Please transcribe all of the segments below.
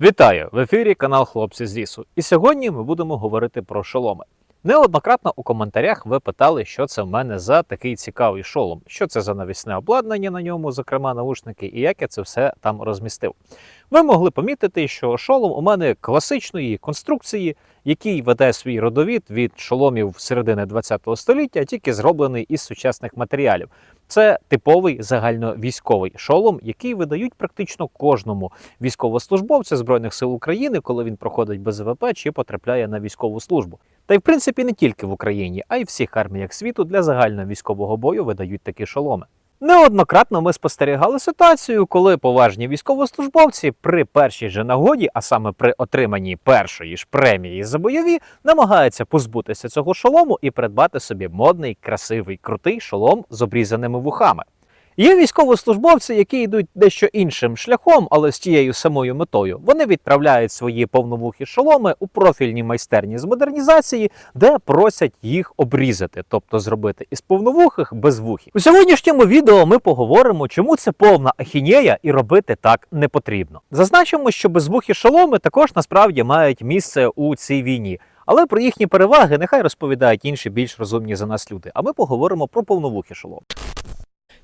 Вітаю! В ефірі канал Хлопці з лісу. І сьогодні ми будемо говорити про шоломи. Неоднократно у коментарях ви питали, що це в мене за такий цікавий шолом, що це за навісне обладнання на ньому, зокрема наушники, і як я це все там розмістив. Ви могли помітити, що шолом у мене класичної конструкції, який веде свій родовід від шоломів середини ХХ століття, тільки зроблений із сучасних матеріалів. Це типовий загальновійськовий шолом, який видають практично кожному військовослужбовцю Збройних сил України, коли він проходить БЗВП чи потрапляє на військову службу. Та й в принципі не тільки в Україні, а й всіх арміях світу для загального військового бою видають такі шоломи. Неоднократно ми спостерігали ситуацію, коли поважні військовослужбовці при першій же нагоді, а саме при отриманні першої ж премії за бойові, намагаються позбутися цього шолому і придбати собі модний, красивий, крутий шолом з обрізаними вухами. Є військовослужбовці, які йдуть дещо іншим шляхом, але з тією самою метою. Вони відправляють свої повновухі шоломи у профільні майстерні з модернізації, де просять їх обрізати, тобто зробити із повновухих безвухі. У сьогоднішньому відео ми поговоримо, чому це повна ахінея і робити так не потрібно. Зазначимо, що безвухі шоломи також насправді мають місце у цій війні. Але про їхні переваги нехай розповідають інші більш розумні за нас люди. А ми поговоримо про повновухі шоломи.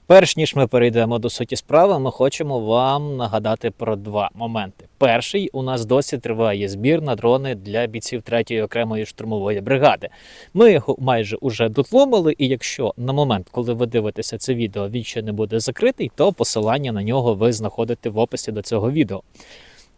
Перш ніж ми перейдемо до суті справи, ми хочемо вам нагадати про два моменти. Перший у нас досі триває збір на дрони для бійців 3-ї окремої штурмової бригади. Ми його майже уже дотломили, і якщо на момент, коли ви дивитеся це відео, він ще не буде закритий, то посилання на нього ви знаходите в описі до цього відео.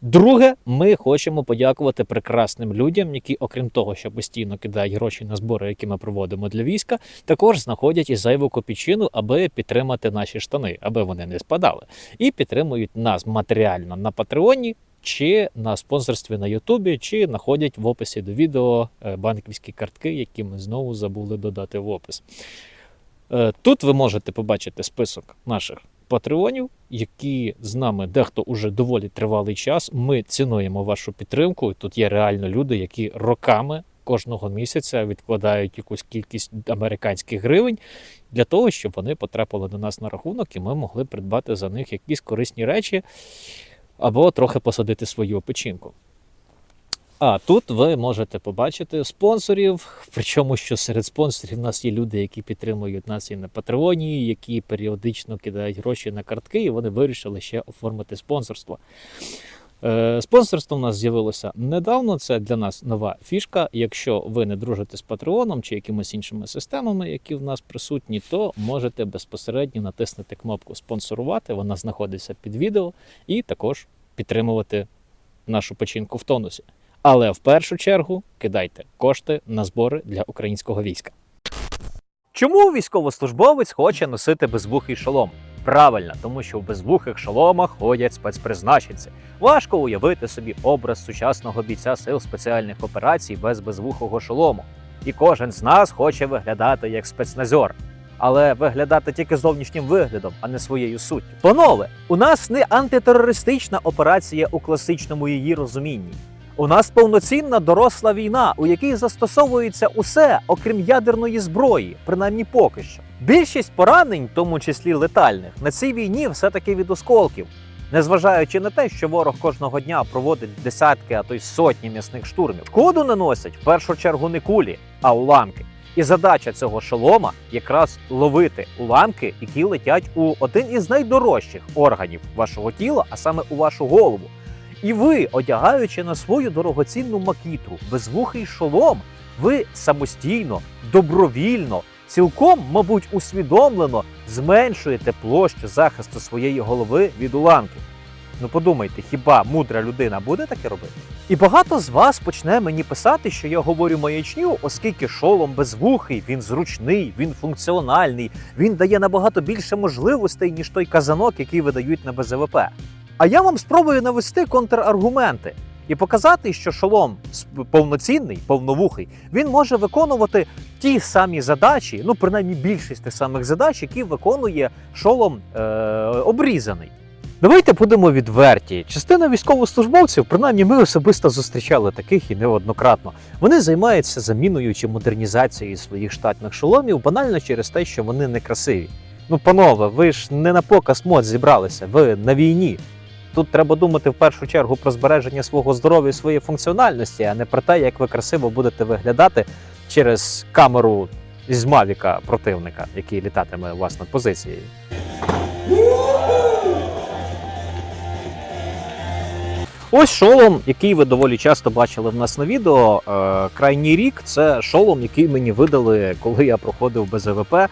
Друге, ми хочемо подякувати прекрасним людям, які, окрім того, що постійно кидають гроші на збори, які ми проводимо для війська, також знаходять і зайву копійчину, аби підтримати наші штани, аби вони не спадали, і підтримують нас матеріально на Патреоні. Чи на спонсорстві на Ютубі, чи знаходять в описі до відео е, банківські картки, які ми знову забули додати в опис. Е, Тут ви можете побачити список наших патреонів, які з нами дехто уже доволі тривалий час. Ми цінуємо вашу підтримку. Тут є реально люди, які роками кожного місяця відкладають якусь кількість американських гривень для того, щоб вони потрапили до нас на рахунок, і ми могли придбати за них якісь корисні речі або трохи посадити свою печінку. А тут ви можете побачити спонсорів. Причому що серед спонсорів у нас є люди, які підтримують нас і на Патреоні, які періодично кидають гроші на картки, і вони вирішили ще оформити спонсорство. Е, Спонсорство у нас з'явилося недавно. Це для нас нова фішка. Якщо ви не дружите з Патреоном чи якимись іншими системами, які в нас присутні, то можете безпосередньо натиснути кнопку спонсорувати. Вона знаходиться під відео, і також підтримувати нашу печінку в тонусі. Але в першу чергу кидайте кошти на збори для українського війська. Чому військовослужбовець хоче носити безвухий шолом? Правильно, тому що в безвухих шоломах ходять спецпризначенці. Важко уявити собі образ сучасного бійця сил спеціальних операцій без безвухого шолому. І кожен з нас хоче виглядати як спецназор. Але виглядати тільки зовнішнім виглядом, а не своєю суттю. Панове, у нас не антитерористична операція у класичному її розумінні. У нас повноцінна доросла війна, у якій застосовується усе, окрім ядерної зброї, принаймні поки що. Більшість поранень, в тому числі летальних, на цій війні все-таки від осколків, незважаючи на те, що ворог кожного дня проводить десятки, а то й сотні м'ясних штурмів. Шкоду наносять в першу чергу не кулі, а уламки. І задача цього шолома якраз ловити уламки, які летять у один із найдорожчих органів вашого тіла, а саме у вашу голову. І ви, одягаючи на свою дорогоцінну макітру безвухий шолом, ви самостійно, добровільно, цілком, мабуть, усвідомлено зменшуєте площу захисту своєї голови від уламків. Ну подумайте, хіба мудра людина буде таке робити? І багато з вас почне мені писати, що я говорю маячню, оскільки шолом безвухий, він зручний, він функціональний, він дає набагато більше можливостей, ніж той казанок, який видають на БЗВП. А я вам спробую навести контраргументи і показати, що шолом повноцінний, повновухий, він може виконувати ті самі задачі, ну принаймні більшість тих самих задач, які виконує шолом е- обрізаний. Давайте будемо відверті. Частина військовослужбовців, принаймні ми особисто зустрічали таких і неоднократно. Вони займаються заміною чи модернізацією своїх штатних шоломів банально через те, що вони некрасиві. Ну, панове, ви ж не на показ мод зібралися, ви на війні. Тут треба думати в першу чергу про збереження свого здоров'я і своєї функціональності, а не про те, як ви красиво будете виглядати через камеру з Мавіка противника, який літатиме у вас над позицією. Ось шолом, який ви доволі часто бачили в нас на відео. Е, крайній рік це шолом, який мені видали, коли я проходив БЗВП е,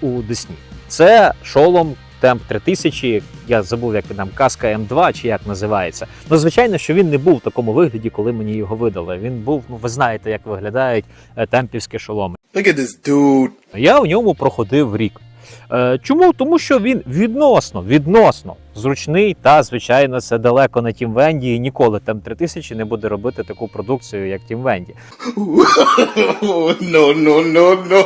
у Десні. Це шолом Темп 3000, я забув, як він там каска М2 чи як називається. Ну, звичайно, що він не був в такому вигляді, коли мені його видали. Він був, ну ви знаєте, як виглядають е, темпівські шоломи. Look at this dude. Я в ньому проходив рік. Е, Чому? Тому що він відносно, відносно зручний, та звичайно, це далеко не Тім Венді, і ніколи там 3000 не буде робити таку продукцію, як Тім Венді. no, no, no, no.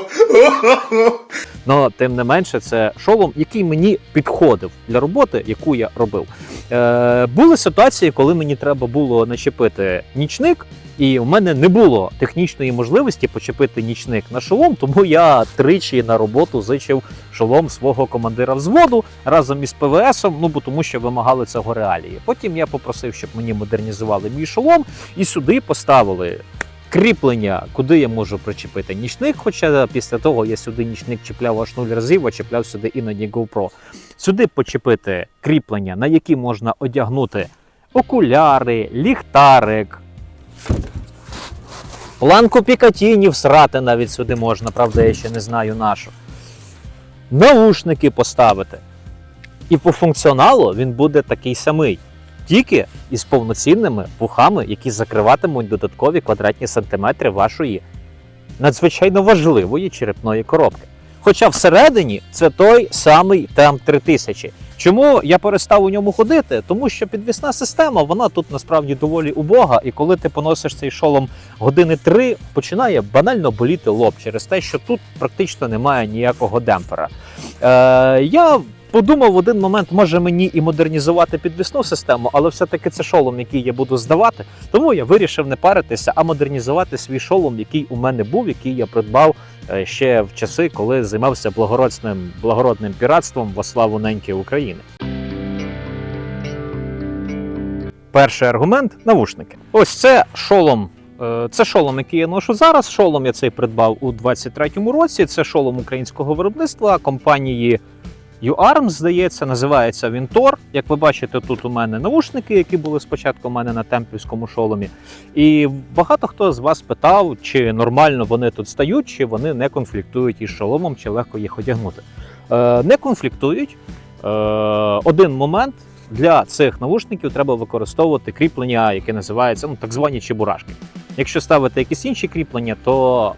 Но тим не менше, це шолом, який мені підходив для роботи, яку я робив. Е, були ситуації, коли мені треба було начепити нічник, і в мене не було технічної можливості почепити нічник на шолом, тому я тричі на роботу зичив шолом свого командира взводу разом із ПВСом, ну бо тому що вимагали цього реалії. Потім я попросив, щоб мені модернізували мій шолом, і сюди поставили кріплення, куди я можу причепити нічник. Хоча після того я сюди нічник чіпляв аж нуль разів, а чіпляв сюди іноді GoPro. Сюди почепити кріплення, на які можна одягнути окуляри, ліхтарик. Планку Пікатіні всрати навіть сюди можна, правда, я ще не знаю нашу. Наушники поставити. І по функціоналу він буде такий самий, тільки із повноцінними вухами, які закриватимуть додаткові квадратні сантиметри вашої надзвичайно важливої черепної коробки. Хоча всередині це той самий темп 3000. Чому я перестав у ньому ходити? Тому що підвісна система, вона тут насправді доволі убога, і коли ти поносиш цей шолом години три, починає банально боліти лоб через те, що тут практично немає ніякого демпфера. Е, я подумав в один момент, може мені і модернізувати підвісну систему, але все-таки це шолом, який я буду здавати. Тому я вирішив не паритися, а модернізувати свій шолом, який у мене був, який я придбав ще в часи, коли займався благородним, благородним піратством во славу неньки України. Перший аргумент навушники. Ось це шолом. е, Це шолом, який я ношу зараз. Шолом я цей придбав у 23-му році. Це шолом українського виробництва компанії UARM, здається, називається він Тор. Як ви бачите, тут у мене навушники, які були спочатку у мене на темпівському шоломі. І багато хто з вас питав, чи нормально вони тут стають, чи вони не конфліктують із шоломом, чи легко їх одягнути. Е, не конфліктують. Е, один момент. Для цих навушників треба використовувати кріплення, яке називається ну, так звані чебурашки. Якщо ставити якісь інші кріплення, то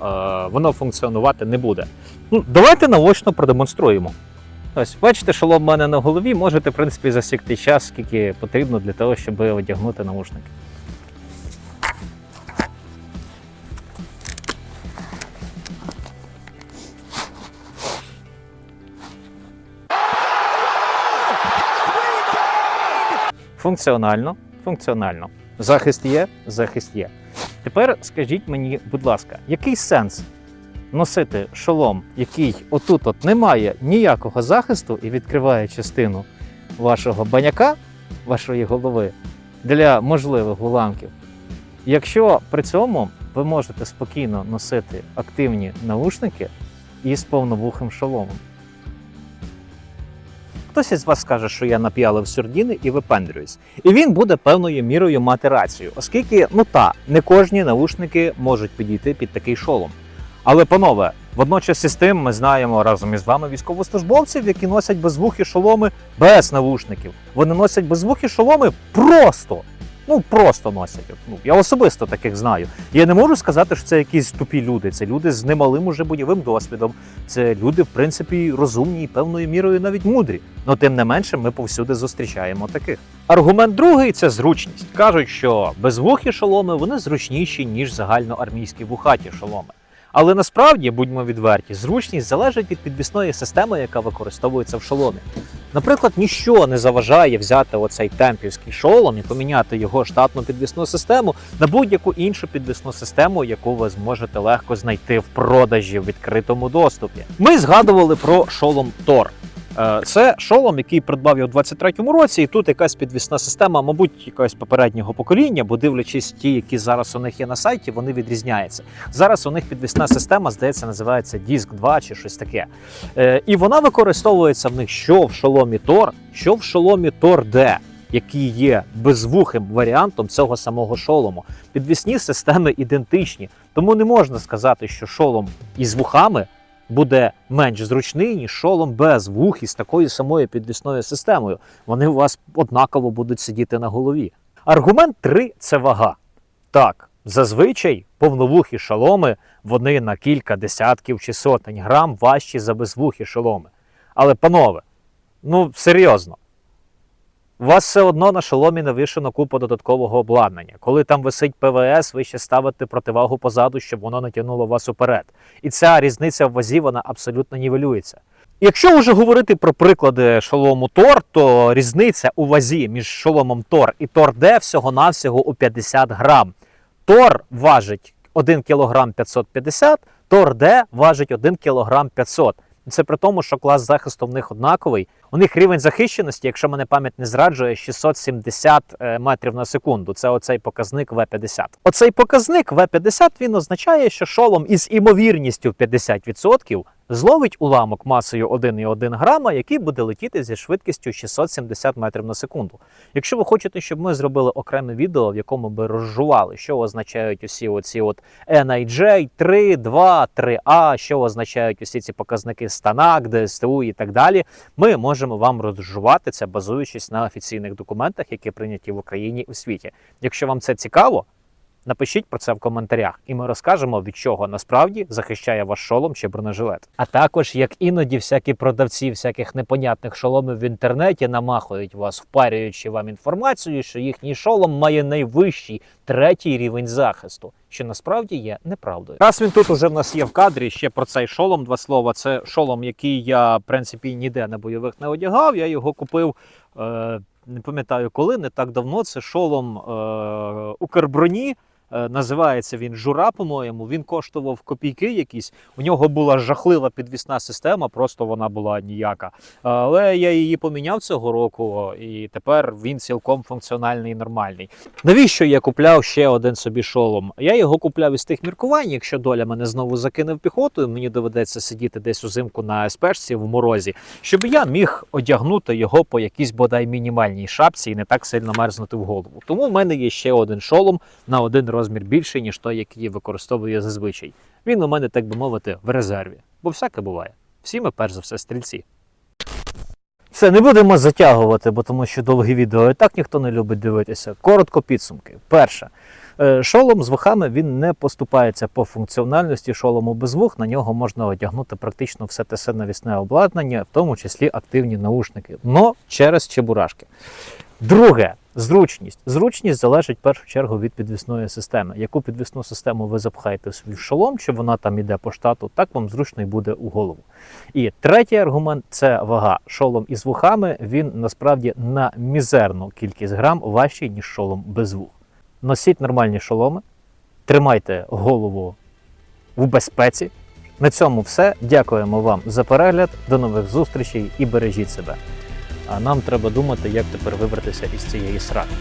е, воно функціонувати не буде. Ну, давайте наочно продемонструємо. Ось, бачите, шолом в мене на голові, можете, в принципі, засікти час, скільки потрібно для того, щоб одягнути навушники. Функціонально, функціонально. Захист є, захист є. Тепер скажіть мені, будь ласка, який сенс носити шолом, який отут от не має ніякого захисту і відкриває частину вашого баняка, вашої голови для можливих уламків, якщо при цьому ви можете спокійно носити активні наушники із повновухим шоломом. Хтось із вас скаже, що я нап'ялив сюрдіни і випендрююсь. І він буде певною мірою мати рацію, оскільки, ну та, не кожні наушники можуть підійти під такий шолом. Але, панове, водночас із тим ми знаємо разом із вами військовослужбовців, які носять безвухі шоломи без навушників. Вони носять безвухі шоломи просто. Ну, просто носять. Ну, я особисто таких знаю. Я не можу сказати, що це якісь тупі люди. Це люди з немалим уже бойовим досвідом. Це люди, в принципі, розумні і певною мірою навіть мудрі. Но тим не менше, ми повсюди зустрічаємо таких. Аргумент другий це зручність. Кажуть, що безвухі шоломи вони зручніші, ніж загальноармійські вухаті шоломи. Але насправді, будьмо відверті, зручність залежить від підвісної системи, яка використовується в шоломі. Наприклад, ніщо не заважає взяти оцей темпівський шолом і поміняти його штатну підвісну систему на будь-яку іншу підвісну систему, яку ви зможете легко знайти в продажі в відкритому доступі. Ми згадували про шолом Тор. Е, Це шолом, який придбав я у 23-му році, і тут якась підвісна система, мабуть, якогось попереднього покоління, бо дивлячись ті, які зараз у них є на сайті, вони відрізняються. Зараз у них підвісна система, здається, називається Disk 2 чи щось таке. Е, І вона використовується в них що в шоломі Тор, що в шоломі Тор D, який є безвухим варіантом цього самого шолому. Підвісні системи ідентичні, тому не можна сказати, що шолом із вухами буде менш зручний, ніж шолом без вух із такою самою підвісною системою. Вони у вас однаково будуть сидіти на голові. Аргумент 3 – це вага. Так, зазвичай повновухі шоломи вони на кілька десятків чи сотень грам важчі за безвухі шоломи. Але, панове, ну серйозно. У вас все одно на шоломі навішено купа додаткового обладнання. Коли там висить ПВС, ви ще ставите противагу позаду, щоб воно не тягнуло вас уперед. І ця різниця в вазі вона абсолютно нівелюється. Якщо вже говорити про приклади шолому Тор, то різниця у вазі між шоломом Тор і Тор Д всього-навсього у 50 грам. Тор важить 1 кг 550, Тор Д важить 1 кг 500. Це при тому, що клас захисту в них однаковий. У них рівень захищеності, якщо мене пам'ять не зраджує, 670 е, метрів на секунду. Це оцей показник В50. Оцей показник В50 він означає, що шолом із імовірністю в 50% зловить уламок масою 1,1 грама, який буде летіти зі швидкістю 670 метрів на секунду. Якщо ви хочете, щоб ми зробили окреме відео, в якому би розжували, що означають усі оці от NIJ 3, 2, 3A, що означають усі ці показники станак, ДСТУ і так далі, ми можемо вам розжувати це, базуючись на офіційних документах, які прийняті в Україні у світі. Якщо вам це цікаво, Напишіть про це в коментарях, і ми розкажемо, від чого насправді захищає ваш шолом чи бронежилет. А також як іноді всякі продавці всяких непонятних шоломів в інтернеті намахують вас, впарюючи вам інформацію, що їхній шолом має найвищий третій рівень захисту, що насправді є неправдою. Раз він тут уже в нас є в кадрі. Ще про цей шолом два слова. Це шолом, який я в принципі ніде на бойових не одягав. Я його купив. Е- не пам'ятаю коли, не так давно. Це шолом е- Укрброні. Е, Називається він Жура, по-моєму. Він коштував копійки якісь. У нього була жахлива підвісна система, просто вона була ніяка. Але я її поміняв цього року, і тепер він цілком функціональний і нормальний. Навіщо я купляв ще один собі шолом? Я його купляв із тих міркувань. Якщо доля мене знову закине в піхоту, мені доведеться сидіти десь узимку на СПшці в морозі, щоб я міг одягнути його по якійсь бодай мінімальній шапці і не так сильно мерзнути в голову. Тому в мене є ще один шолом на один розмір більший, ніж той, який я використовую зазвичай. Він у мене, так би мовити, в резерві. Бо всяке буває. Всі ми, перш за все, стрільці. Все, не будемо затягувати, бо тому що довгі відео і так ніхто не любить дивитися. Коротко підсумки. Перше. Е, Шолом з вухами він не поступається по функціональності шолому без вух. На нього можна одягнути практично все те все навісне обладнання, в тому числі активні наушники, но через чебурашки. Друге, зручність. Зручність залежить в першу чергу від підвісної системи. Яку підвісну систему ви запхаєте в свій шолом, чи вона там іде по штату, так вам зручно і буде у голову. І третій аргумент це вага. Шолом із вухами він насправді на мізерну кількість грам важчий, ніж шолом без вух. Носіть нормальні шоломи, тримайте голову в безпеці. На цьому все. Дякуємо вам за перегляд. До нових зустрічей і бережіть себе. А нам треба думати, як тепер вибратися із цієї сраки.